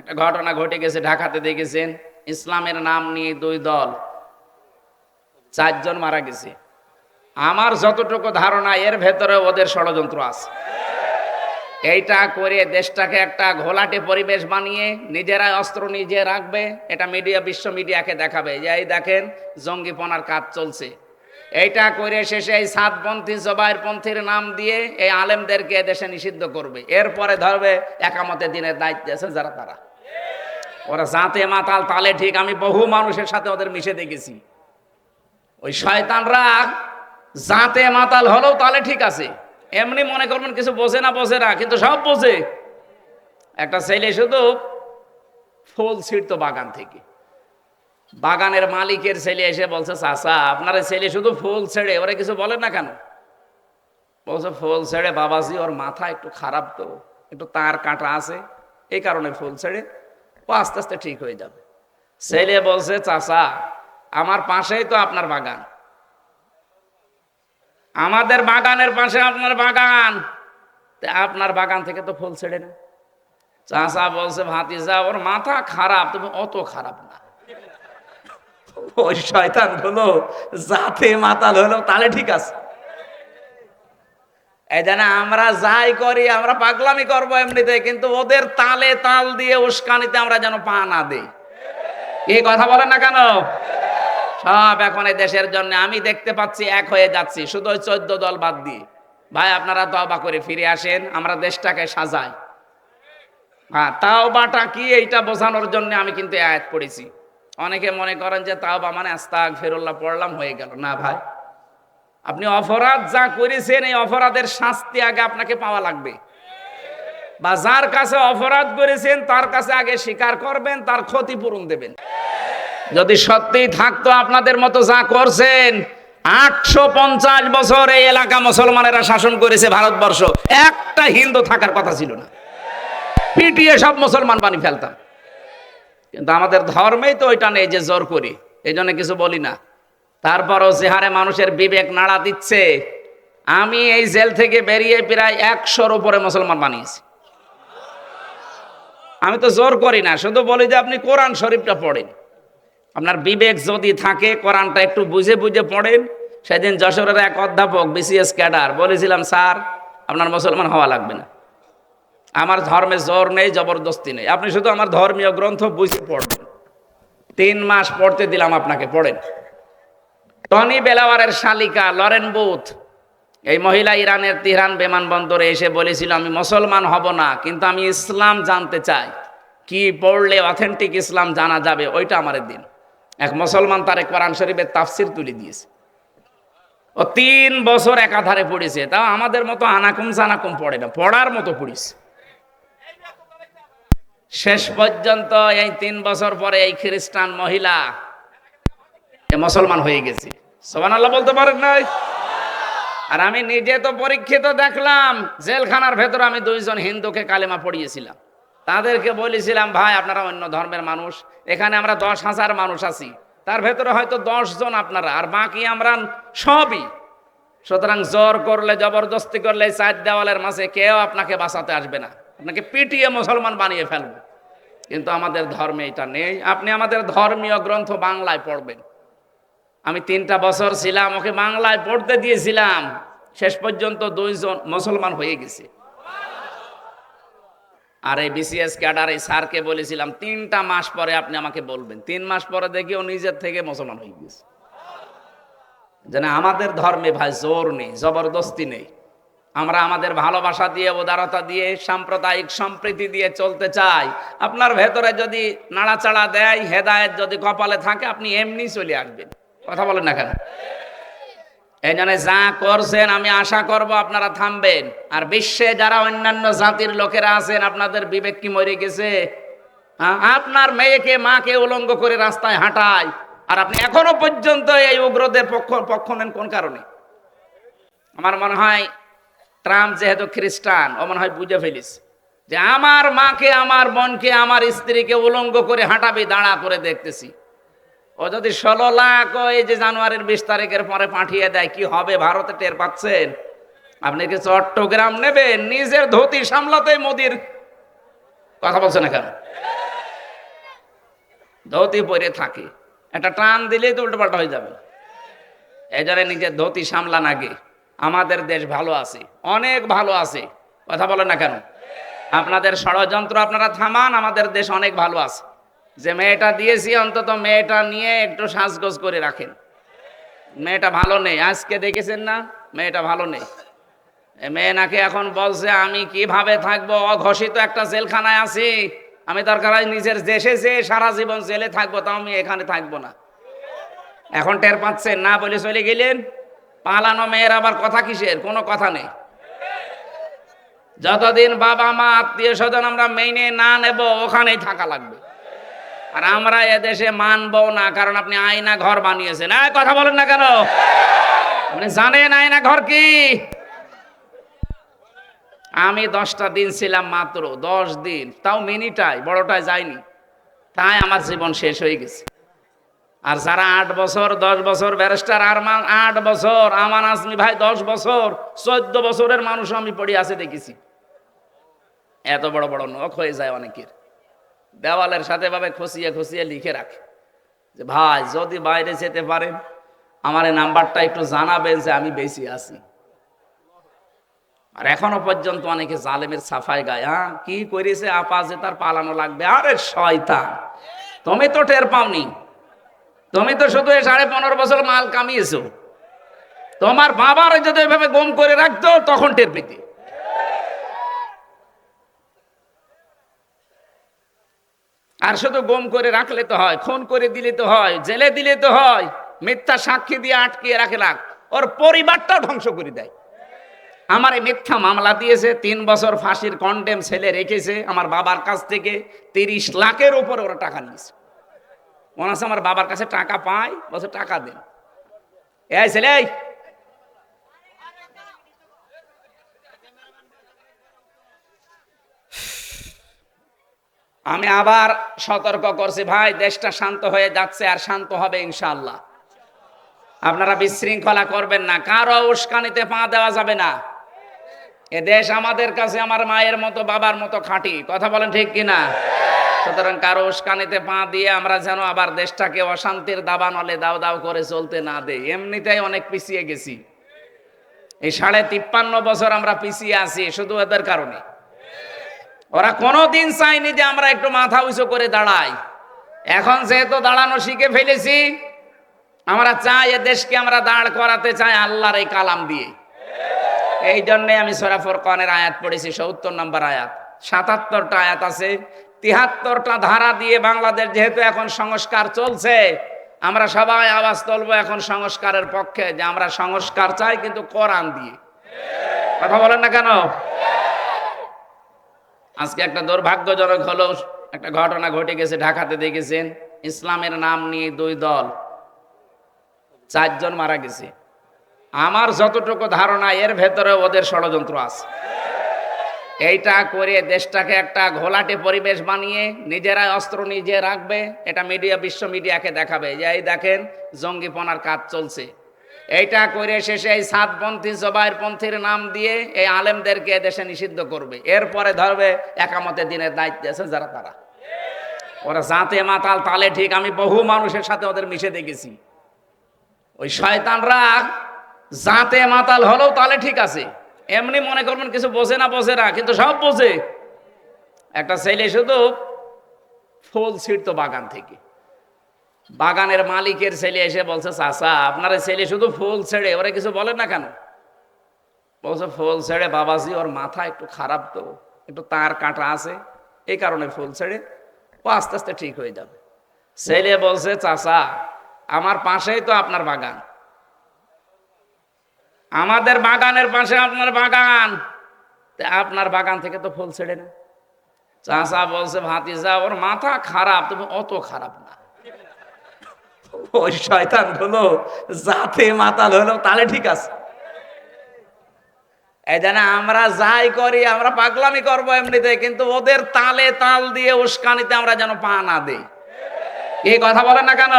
একটা ঘটনা ঘটে গেছে, ঢাকাতে দেখেছেন? ইসলামের নাম নিয়ে দুই দল, চারজন মারা গেছে। আমার যতটুকু ধারণা, এর ভেতরে ওদের ষড়যন্ত্র আছে। এইটা করে দেশটাকে একটা ঘোলাটে পরিবেশ বানিয়ে নিজেরাই অস্ত্র নিজে রাখবে, এটা মিডিয়া বিশ্ব মিডিয়াকে দেখাবে। যে এই দেখেন, জঙ্গিপনার কাজ চলছে। এইটা করে শেষে এই সাতপন্থী জবাইরপন্থীর নাম দিয়ে এই আলেমদেরকে দেশে নিষিদ্ধ করবে। এরপরে ধরবে একামতে দিনের দায়িত্ব আছে যারা তারা। ওরা জাতে মাতাল, তালে ঠিক, আমি বহু মানুষের সাথে ওদের মিশে দেখেছি। ওই শয়তানরা জাতে মাতাল হলেও তালে ঠিক আছে। এমনি মনে করবেন কিছু বোঝে না বোঝে না কিন্তু সব বোঝে। একটা ছেলে শুধু ফুল ছিঁড়তো বাগান থেকে। বাগানের মালিকের ছেলে এসে বলছে, চাচা, আপনার ছেলে শুধু ফুল ছেড়ে, ওরা কিছু বলে না কেন? বলছে, ফুল ছেড়ে, বাবাজি, ওর মাথা একটু খারাপ তো, একটু তার কাটা আছে, এই কারণে ফুল ছেড়ে ও আস্তে আস্তে ঠিক হয়ে যাবে। ছেলে বলছে, চাচা, আমার পাশেই তো আপনার বাগান। আমাদের বাগানের পাশে আপনার বাগান। আপনার বাগান থেকে তো ফুল ছেড়ে না। চাষা বলছে, ভাতিজা, ওর মাথা খারাপ তবে অত খারাপ না। ওই শয়তান হলো যাতে মাতাল হলো, তাহলে ঠিক আছে। এই জানা আমরা যাই করি, আমরা পাগলামি করব এমনিতে, কিন্তু ওদের তালে তাল দিয়ে উস্কানিতে আমরা যেন পা না দিই। এই কথা বলেন না কেন? সব এখন এই দেশের জন্য আমি দেখতে পাচ্ছি, এক হয়ে যাচ্ছি। শুধু ওই চোদ্দ দল বাদ দিয়ে। ভাই, আপনারা তবা করে ফিরে আসেন, আমরা দেশটাকে সাজাই। হ্যাঁ তাও বাটা কি এইটা বোঝানোর জন্য আমি কিন্তু আয়াত পড়েছি। অনেকে মনে করেন যে তাও বা মানে আস্তাক ফেরুল্লাহ পড়লাম, হয়ে গেল। না ভাই আপনি অপরাধ যা করেছেন, এই অপরাধের শাস্তি আগে আপনাকে পাওয়া লাগবে। বা যার কাছে অপরাধ করেছেন, তার কাছে আগে স্বীকার করবেন, তার ক্ষতিপূরণ দেবেন। যদি সত্যিই থাকতো আপনাদের মতো যা করছেন, আটশো পঞ্চাশ বছর এই এলাকা মুসলমানেরা শাসন করেছে ভারতবর্ষ। একটা হিন্দু থাকার কথা ছিল না। পিটিয়ে সব মুসলমান বানিয়ে ফেলতাম। কিন্তু আমাদের ধর্মেই তো ওইটা নেই যে জোর করি। এই জন্য কিছু বলি না। তারপরও যে হারে মানুষের বিবেক নাড়া দিচ্ছে, আমি এই জেল থেকে বেরিয়ে প্রায় একশোর উপরে মুসলমান বানিয়েছি। আমি তো জোর করি না, শুধু বলি যে আপনি কোরআন শরীফটা পড়েন। আপনার বিবেক যদি থাকে, কোরআনটা একটু বুঝে বুঝে পড়েন। সেদিন যশোরের এক অধ্যাপক, বিসিএস ক্যাডার, বলেছিলাম, স্যার, আপনার মুসলমান হওয়া লাগবে না। আমার ধর্মে জোর নেই, জবরদস্তি নেই। আপনি শুধু আমার ধর্মীয় গ্রন্থ বুঝে পড়বেন। তিন মাস পড়তে দিলাম আপনাকে, পড়েন। টনি বেলাওয়ারের শালিকা লরেন বুথ। এই মহিলা ইরানের তিহরান বিমানবন্দরে এসে বলেছিল, আমি মুসলমান হব না, কিন্তু আমি ইসলাম জানতে চাই। কি পড়লে অথেন্টিক ইসলাম জানা যাবে, ওইটা আমার দিন। এক মুসলমান তারে কোরআন শরীফের তাফসির তুলে দিয়েছে। ও তিন বছর একাধারে পড়েছে। তাও আমাদের মতো আনাকুম জানাকুম পড়ে না, পড়ার মতো পড়েছে। শেষ পর্যন্ত এই তিন বছর পরে এই খ্রিস্টান মহিলা মুসলমান হয়ে গেছে। সোমান আল্লাহ বলতে পারেন নাই? আর আমি নিজে তো পরীক্ষিত দেখলাম, জেলখানার ভেতর আমি দুইজন হিন্দুকে কালেমা পড়িয়েছিলাম। তাদেরকে বলেছিলাম, ভাই, আপনারা অন্য ধর্মের মানুষ, এখানে আমরা দশ হাজার মানুষ আছি। তার ভেতরে হয়তো দশ জন আপনারা, আর বাকি আমরা সবই। সুতরাং জোর করলে, জবরদস্তি করলে চার দেওয়ালের মাঝে কেউ আপনাকে বাঁচাতে আসবে না। আপনাকে পিটিয়ে মুসলমান বানিয়ে ফেলবে। কিন্তু আমাদের ধর্মে এটা নেই। আপনি আমাদের ধর্মীয় গ্রন্থ বাংলায় পড়বেন। আমি তিনটা বছর ছিলাম, ওকে বাংলায় পড়তে দিয়েছিলাম। শেষ পর্যন্ত দুইজন মুসলমান হয়ে গেছে। আর এই বিসিএস ক্যাডার, এই স্যারকে বলেছিলাম, তিনটা মাস পরে আপনি আমাকে বলবেন। তিন মাস পরে দেখি ও নিজের থেকে মুসলমান হয়ে গেছে। যেন আমাদের ধর্মে ভাই জোর নেই, জবরদস্তি নেই। আমরা আমাদের ভালোবাসা দিয়ে, উদারতা দিয়ে, সাম্প্রদায়িক সম্প্রীতি দিয়ে চলতে চাই। আপনার ভেতরে যদি নাড়াচাড়া দেয়, হেদায়েত যদি কপালে থাকে, আপনি এমনি চলে আসবেন। কথা বলেন না কেন? এই জন্য যা করছেন, আমি আশা করব আপনারা থামবেন। আর বিশ্বে যারা অন্যান্য জাতির লোকেরা আছেন, আপনাদের বিবেক কি মরে গেছে? হ্যাঁ? আপনার মেয়েকে, মাকে উলঙ্গ করে রাস্তায় হাঁটায়। আর আপনি এখনও পর্যন্ত এই উগ্রদের পক্ষ পক্ষ নেন কোন কারণে? আমার মনে হয় ট্রাম্প যেহেতু খ্রিস্টান, ও মনে হয় বুঝে ফেলিস যে আমার মাকে, আমার বোনকে, আমার স্ত্রীকে উলঙ্গ করে হাঁটাবি, দাঁড়া করে দেখতেছি। ও যদি ষোলো লাখ ওই যে জানুয়ারির বিশ তারিখের পরে পাঠিয়ে দেয়, কি হবে? ভারতে টের পাচ্ছেন? আপনি কি চট্টগ্রাম নেবেন? নিজের ধুতি সামলাতে মোদির কথা বলছেন কেন? ধুতি পরে থাকে। একটা টান দিলেই তো উল্টোপাল্টা হয়ে যাবে। এই জন্য নিজের ধুতি সামলান আগে। আমাদের দেশ ভালো আছে, অনেক ভালো আছে। কথা বলেন না কেন? আপনাদের ষড়যন্ত্র আপনারা থামান, আমাদের দেশ অনেক ভালো আছে। যে মেয়েটা দিয়েছি অন্তত মেয়েটা নিয়ে একটু সাজগোজ করে রাখেন। মেয়েটা ভালো নেই, আজকে দেখেছেন না? মেয়েটা ভালো নেই। মেয়ে নাকি এখন বলছে, আমি কীভাবে থাকব? অঘোষিত একটা জেলখানায় আছি। আমি দরকার হয় নিজের দেশে যে সারা জীবন জেলে থাকব, তাও আমি এখানে থাকব না। এখন টের পাচ্ছেন? না বলে চলে গেলেন? পালানো মেয়ের আবার কথা কিসের? কোনো কথা নেই। যতদিন বাবা মা আত্মীয় স্বজন আমরা মেনে না নেব, ওখানেই থাকা লাগবে। আর আমরা এদেশে মানবো না, কারণ আপনি আয়না ঘর বানিয়েছেন। এই কথা বলেন না কেন? আপনি জানেন আয়না ঘর কি? আমি দশটা দিন ছিলাম মাত্র, দশ দিন। তাও মিনিটাই, বড়টায় যায়নি তাই আমার জীবন শেষ হয়ে গেছে। আর যারা আট বছর, দশ বছর, ব্যারিস্টার আরমান, আট বছর, আমান আজমি ভাই দশ বছর, চোদ্দ বছরের মানুষ আমি পড়ে আছে দেখেছি। এত বড় বড় নখ হয়ে যায় অনেকের। দেওয়ালের সাথে ভাবে খসিয়ে খসিয়ে লিখে রাখে। যে, ভাই, যদি বাইরে যেতে পারেন, আমার এই নাম্বারটা একটু জানাবেন যে আমি বেশি আছি। আর এখনও পর্যন্ত অনেকে জালেমের সাফাই গায় হ্যাঁ কি করেছে আপা যে তার পালানো লাগবে? আরে শয়তান, তুমি তো টের পাওনি। তুমি তো শুধু এই সাড়ে পনেরো বছর মাল কামিয়েছো। তোমার বাবার যদি এভাবে গম করে রাখতো, তখন টের পেতে। আর শুধু গম করে রাখলে তো হয়, খুন করে দিলে তো হয়, জেলে দিলে তো হয়, মিথ্যা সাক্ষী দিয়ে আটকিয়ে রাখে লাগ ওর পরিবারটাও ধ্বংস করে দেয়। আমার এই মিথ্যা মামলা দিয়েছে, তিন বছর ফাঁসির কন্ডেম ছেলে রেখেছে, আমার বাবার কাছ থেকে তিরিশ লাখের উপরে ওরা টাকা নিয়েছে। মনে আছে আমার বাবার কাছে টাকা পায়, বলছে টাকা দেন। এই ছেলে আমি আবার সতর্ক করছি, ভাই, দেশটা শান্ত হয়ে যাচ্ছে আর শান্ত হবে ইনশাল্লাহ আপনারা বিশৃঙ্খলা করবেন না, কারও উস্কানিতে পা দেওয়া যাবে না। এ দেশ আমাদের কাছে আমার মায়ের মতো, বাবার মতো খাঁটি, কথা বলেন ঠিক কিনা? সুতরাং কারও উস্কানিতে পা দিয়ে আমরা যেন আবার দেশটাকে অশান্তির দাবানলে দাও দাও করে চলতে না দেই। এমনিতেই অনেক পিছিয়ে গেছি। এই সাড়ে তিপ্পান্ন বছর আমরা পিছিয়ে আছি, শুধু এদের কারণে। ওরা কোনোদিন চাইনি যে আমরা একটু মাথা উঁচু করে দাঁড়াই। এখন যেহেতু দাঁড়ানো শিখে ফেলেছি, আমরা চাই এ দেশকে আমরা দাঁড় করাতে চাই আল্লাহর এই কালাম দিয়ে। এই জন্যে আমি সরাফর কনের আয়াত পড়েছি, সত্তর নম্বর আয়াত। সাতাত্তরটা আয়াত আছে, তিহাত্তরটা ধারা দিয়ে বাংলাদেশ যেহেতু এখন সংস্কার চলছে, আমরা সবাই আওয়াজ তুলবো এখন সংস্কারের পক্ষে যে আমরা সংস্কার চাই কিন্তু কোরআন দিয়ে। কথা বলেন না কেন? আজকে একটা দুর্ভাগ্যজনক হলো, একটা ঘটনা ঘটে গেছে, ঢাকাতে দেখেছেন। ইসলামের নাম নিয়ে দুই দল, চারজন মারা গেছে। আমার যতটুকু ধারণা, এর ভেতরে ওদের ষড়যন্ত্র আছে। এইটা করে দেশটাকে একটা ঘোলাটে পরিবেশ বানিয়ে নিজেরাই অস্ত্র নিজে রাখবে, এটা মিডিয়া বিশ্ব মিডিয়াকে দেখাবে। যে এই দেখেন, জঙ্গিপনার কাজ চলছে। এইটা করে শেষে এই সাতপন্থী জবাইরপন্থীর নাম দিয়ে এই আলেমদেরকে দেশে নিষিদ্ধ করবে। এরপরে ধরবে একামতে দিনের দায়িত্বে আছে যারা তারা। ওরা জাতে মাতাল, তালে ঠিক, আমি বহু মানুষের সাথে ওদের মিশে দেখেছি। ওই শয়তানরা জাতে মাতাল হলেও তালে ঠিক আছে। এমনি মনে করবেন কিছু বোঝে না বোঝে না, কিন্তু সব বোঝে। একটা ছেলে শুধু ফুল ছিঁড়তো বাগান থেকে। বাগানের মালিকের ছেলে এসে বলছে, চাচা, আপনার ছেলে শুধু ফুল ছেড়ে, ওরা কিছু বলে না কেন? বলছে, ফুল ছেড়ে বাবাজি, ওর মাথা একটু খারাপ তো, একটু তার কাঁটা আছে, এই কারণে ফুল ছেড়ে, ও আস্তে আস্তে ঠিক হয়ে যাবে। ছেলে বলছে, চাচা, আমার পাশেই তো আপনার বাগান। আমাদের বাগানের পাশে আপনার বাগান। আপনার বাগান থেকে তো ফুল ছেড়ে না। চাচা বলছে, ভাতিজা, ওর মাথা খারাপ তবে অত খারাপ না। ওই শয়তান হলো, জাতে মাতাল হলো, তাহলে ঠিক আছে। এই জন্য আমরা যাই করি, আমরা পাগলামি করব এমনিতে, কিন্তু ওদের তালে তাল দিয়ে উস্কানিতে আমরা যেন পা না দিই। এই কথা না কেন?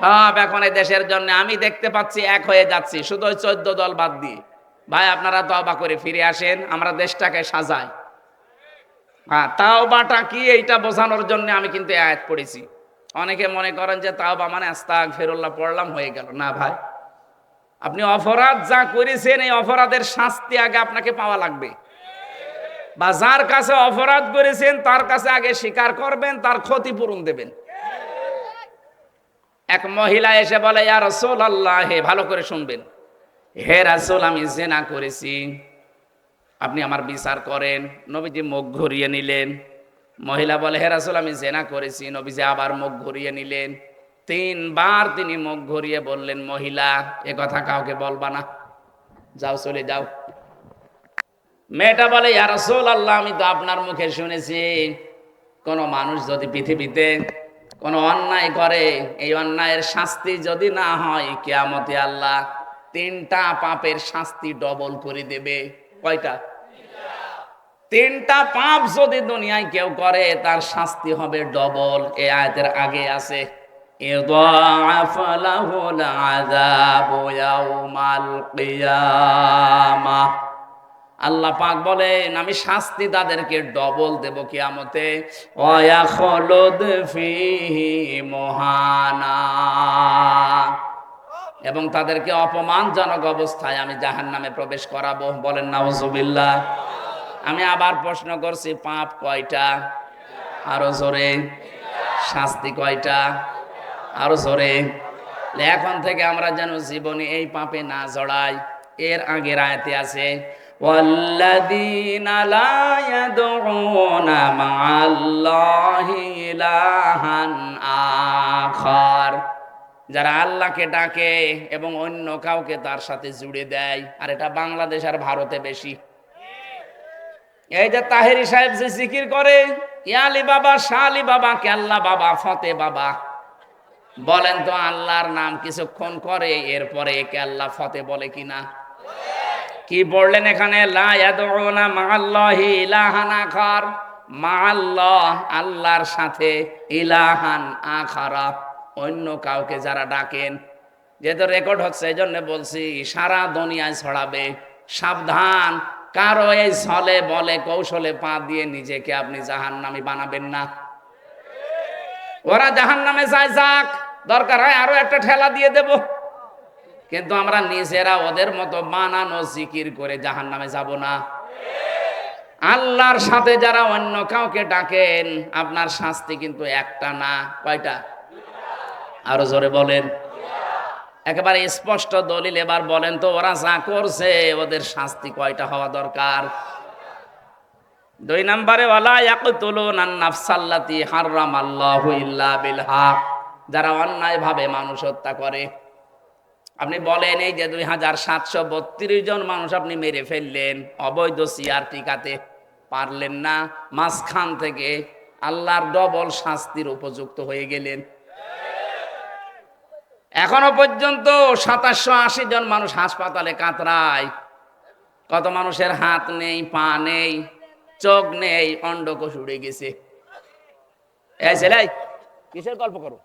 সব এখন এই দেশের জন্য আমি দেখতে পাচ্ছি, এক হয়ে যাচ্ছি। শুধু ওই চোদ্দ দল বাদ দিয়ে। ভাই, আপনারা তবা করে ফিরে আসেন, আমরা দেশটাকে সাজাই। হ্যাঁ তাও বাটা কি, এইটা বোঝানোর জন্য আমি কিন্তু আয়াত পড়েছি। অনেকে মনে করেন যে তাও বা মানে আস্তাক ফেরুল্লাহ পড়লাম, হয়ে গেল। না ভাই, আপনি অপরাধ যা করেছেন, এই অপরাধের শাস্তি আগে আপনাকে পাওয়া লাগবে। বা যার কাছে অপরাধ করেছেন, তার কাছে আগে স্বীকার করবেন, তার ক্ষতিপূরণ দেবেন। এক মহিলা এসে বলে, ইয়া রসুল আল্লাহ হে, ভালো করে শুনবেন। হে রাসূল, আমি জেনা করেছি। আপনি আমার বিচার করেন। নবীজি মুখ ঘুরিয়ে নিলেন। মহিলা বলে, হে রাসূল, আমি জেনা করেছি। নবীজি আবার মুখ ঘুরিয়ে নিলেন। তিনবার তিনি মুখ ঘুরিয়ে বললেন, মহিলা, এ কথা কাউকে বলবা না। যাও, চলে যাও। মেয়েটা বলে, ইয়া রাসূল আল্লাহ আমি তো আপনার মুখে শুনেছি। কোন মানুষ যদি পৃথিবীতে কোন অন্যায় করে, এই অন্যায়ের শাস্তি যদি না হয়, কেয়ামতে আল্লাহ তিনটা পাপের শাস্তি ডবল করে দেবে। কয়টা? তিনটা পাপ যদি দুনিয়ায় কেউ করে, তার শাস্তি হবে ডবল। এ আয়াতের আগে আছে আল্লাহ পাক বলেন, আমি শাস্তি তাদেরকে ডবল দেব কিয়ামতে। মহানা। এবং তাদেরকে অপমানজনক অবস্থায় আমি জাহান্নামে প্রবেশ করাবো। বলেন, নাউজুবিল্লাহ। আমি আবার প্রশ্ন করছি পাপ কয়টা আরো জোরে শাস্তি কয়টা আরো জোরে এখন থেকে আমরা যেন জীবনে এই পাপে না জড়াই এর আগের আয়াতে আছে والذين لا يدعون مع الله إلها آخر যারা আল্লাহকে ডাকে এবং অন্য কাউকে তার সাথে জুড়ে দেয় আর এটা বাংলাদেশ আর ভারতে বেশি এই যে তাহেরি সাহেব যে জিকির করে ইয়ালি বাবা শালি বাবা কেল্লা বাবা, ফতে বাবা? বলেন তো আল্লাহর নাম কিছুক্ষণ করে, এরপরে কেল্লা ফতে বলে কিনা? কি বললেন এখানে? ইলাহান আখার। আল্লাহর সাথে ইলাহান আখারা। অন্য কাউকে যারা ডাকেন, যেহেতু রেকর্ড হচ্ছে এই জন্য বলছি, সারা দুনিয়ায় ছড়াবে। সাবধান কারও এই ছলে বলে কৌশলে পা দিয়ে নিজেকে আপনি জাহান্নামী বানাবেন না। ওরা জাহান্নামে যায় যাক, দরকার হয় আরও একটা ঠেলা দিয়ে দেব। কিন্তু আমরা নিজেরা ওদের মতো বানানো জিকির করে জাহান্নামে যাব না। আল্লাহর সাথে যারা অন্য কাউকে ডাকেন, আপনার শাস্তি কিন্তু একটা না, কয়টা? আরও জোরে বলেন। একেবারে স্পষ্ট দলিল এবার বলেন তো, ওরা যা করছে, ওদের শাস্তি কয়টা হওয়া দরকার? দুই নম্বরে, ওয়ালা ইয়াকতুলুন নাফসাল্লাতি হাররাম আল্লাহু ইল্লা বিল হক যারা অন্যায় ভাবে মানুষ হত্যা করে। আপনি বলেন এই যে দুই হাজার সাতশো বত্রিশ জন মানুষ আপনি মেরে ফেললেন, অবৈধ সিয়ার টিকাতে পারলেন না, মাঝখান থেকে আল্লাহর ডবল শাস্তির উপযুক্ত হয়ে গেলেন। এখনও পর্যন্ত সাতাশশো আশি জন মানুষ হাসপাতালে কাতরায়। কত মানুষের হাত নেই, পা নেই, চোখ নেই অন্ডকোষ উড়ে গেছে। এই কিসের গল্প করো?